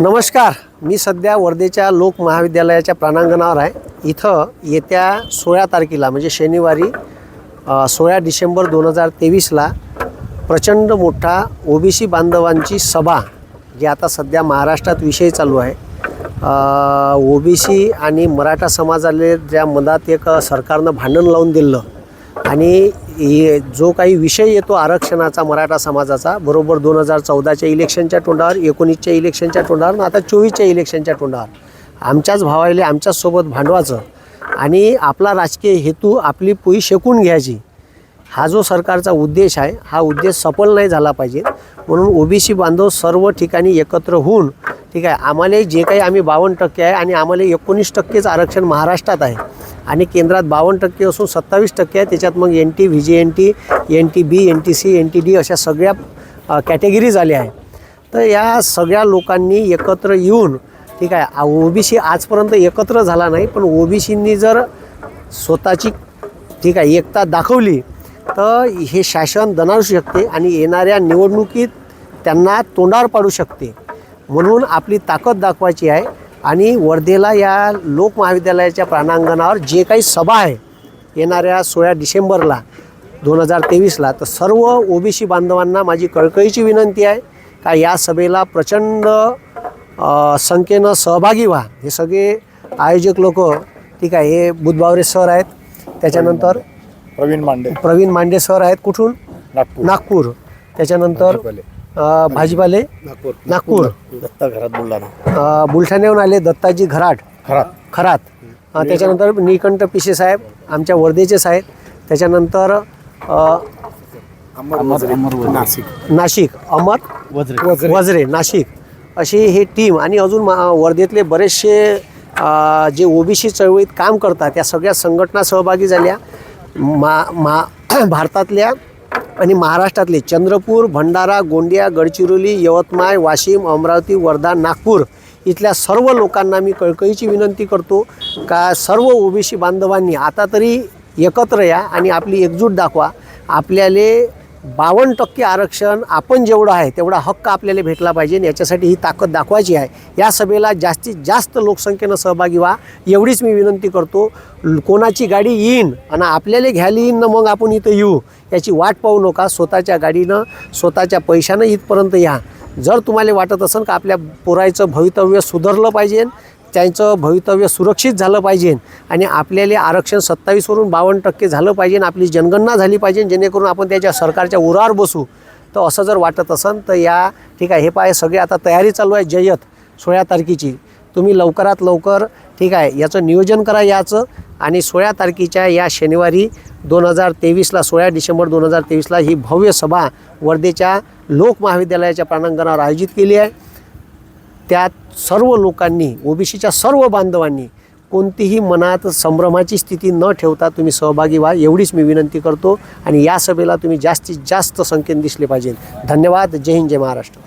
नमस्कार. मी सध्या वर्धेच्या लोक महाविद्यालयाच्या प्रांगणावर आहे. इथं येत्या सोळा तारखेला म्हणजे शनिवारी सोळा डिसेंबर दोन हजार तेवीसला प्रचंड मोठा ओबीसी बांधवांची सभा जी आता सध्या महाराष्ट्रात विषय चालू आहे. ओबीसी आणि मराठा समाजाले ज्या मधात एक सरकारनं भांडण लावून दिलं आणि हे जो काही विषय येतो आरक्षणाचा मराठा समाजाचा बरोबर दोन हजार चौदाच्या इलेक्शनच्या तोंडावर एकोणीसच्या इलेक्शनच्या तोंडावर आणि आता चोवीसच्या इलेक्शनच्या तोंडावर. आमच्याच भावाले आमच्याचसोबत भांडवायचं आणि आपला राजकीय हेतू आपली पोई शेकून घ्यायची. हा जो सरकारचा उद्देश आहे हा उद्देश सफल नाही झाला पाहिजे. म्हणून ओबीसी बांधव सर्व ठिकाणी एकत्र होऊन ठीक आहे आम्हाला जे काही आम्ही बावन्न टक्के आहे आणि आम्हाला एकोणीस टक्केच आरक्षण महाराष्ट्रात आहे. आणि केंद्रात बावन्न टक्के असून सत्तावीस टक्के आहे. त्याच्यात मग N T V J N T N T B N T C N T D अशा सगळ्या कॅटेगरीज आल्या आहे तर या सगळ्या लोकांनी एकत्र येऊन ठीक आहे ओबीसी आजपर्यंत एकत्र झाला नाही पण ओबीसींनी जर स्वतःची ठीक आहे एकता दाखवली तर हे शासन दणारू शकते आणि येणाऱ्या निवडणुकीत त्यांना तोंडावर पाडू शकते. म्हणून आपली ताकद दाखवायची आहे. आणि वर्धेला या लोक महाविद्यालयाच्या प्रांगणावर जे काही सभा आहे येणाऱ्या सोळा डिसेंबरला दोन हजार तेवीसला तर सर्व ओबीसी बांधवांना माझी कळकळीची विनंती आहे का या सभेला प्रचंड संख्येनं सहभागी व्हा. हे सगळे आयोजक लोक ठीक आहे हे बुधबावरे सर आहेत. त्याच्यानंतर प्रवीण मांडे. प्रवीण मांडे सर आहेत कुठून? नागपूर. नागपूर. त्याच्यानंतर अ, भाजीपाले? नागपूर. नागपूर. दत्ता घरात बुलढाणा. अ, बुलढाण्याहून आले दत्ताजी घराट. खरात खरात अ, त्याच्यानंतर निकंठ पिशे साहेब आमच्या वर्धेचेच आहेत त्याच्यानंतर अ, नाशिक. नाशिक. अमर वज्रे. वजरे. नाशिक. अशी ही टीम आणि अजून मा वर्धेतले बरेचसे अ, जे ओबीसी चळवळीत काम करतात त्या सगळ्या संघटना सहभागी झाल्या. मा मा भारतातल्या आणि महाराष्ट्रातले चंद्रपूर भंडारा गोंदिया गडचिरोली यवतमाळ वाशिम अमरावती वर्धा नागपूर इथल्या सर्व लोकांना मी कळकळीची विनंती करतो का सर्व ओबीसी बांधवांनी आता तरी एकत्र या आणि आपली एकजूट दाखवा. आपल्याले बावन्न टक्के आरक्षण आपण जेवढं आहे तेवढा हक्क आपल्याला भेटला पाहिजे आणि याच्यासाठी ही ताकद दाखवायची आहे. या सभेला जास्तीत जास्त लोकसंख्येनं सहभागी व्हा. एवढीच मी विनंती करतो कोणाची गाडी येईन आणि आपल्याला घ्यायला येईन ना मग आपण इथं येऊ याची वाट पाहू नका. स्वतःच्या गाडीनं स्वतःच्या पैशानं इथपर्यंत या. जर तुम्हाला वाटत असेल का आपल्या पोरायचं भवितव्य सुधारलं पाहिजे त्यांचं भवितव्य सुरक्षित झालं पाहिजे आणि आपल्याला आरक्षण सत्तावीसवरून बावन्न टक्के झालं पाहिजे आपली जनगणना झाली पाहिजे जेणेकरून आपण त्याच्या सरकारच्या उरावर बसू. तर असं जर वाटत असेल तर या ठीक आहे हे पाय सगळे आता तयारी चालू आहे जयत सोळा तारखेची. तुम्ही लवकरात लवकर ठीक आहे याचं नियोजन करा याचं आणि सोळा तारखेच्या या शनिवारी दोन हजार तेवीसला सोळा डिसेंबर दोन हजार तेवीसला ही भव्य सभा वर्धेच्या लोक महाविद्यालयाच्या प्रांगणावर आयोजित केली आहे. त्यात सर्व लोकांनी ओबीसीच्या सर्व बांधवांनी कोणतीही मनात संभ्रमाची स्थिती न ठेवता तुम्ही सहभागी व्हा एवढीच मी विनंती करतो. आणि या सभेला तुम्ही जास्तीत जास्त संख्येने दिसले पाहिजे धन्यवाद. जय हिंद जय महाराष्ट्र.